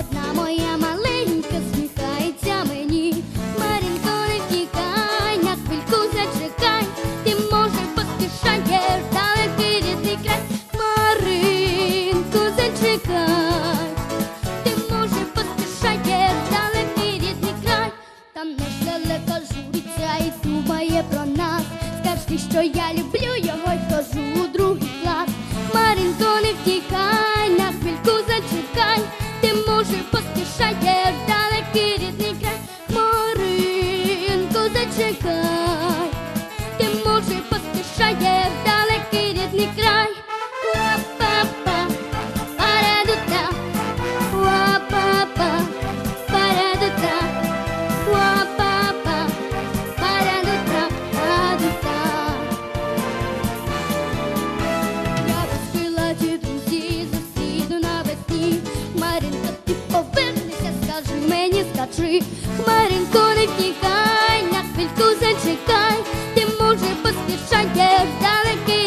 одна моя маленька сміхається мені, Маринко, не втікай, на зачекай, ти може поспішаєш далекий рідний край, Маринко, зачекай, ти може поспішаєш далекий рідний край, там недалеко журиться і думає про нас. Скажи, що я люблю його й кажу у другий клас. Маринко, не втік. Зачекай, ти може поспішаєш в далекий рідний край. Ла-па-па, парадута, парадута. Я розкрила ті друзі сусіду навесні. Маринка, ти повернися, скажи мені, скажи. Маринко, не втікай, Cause darling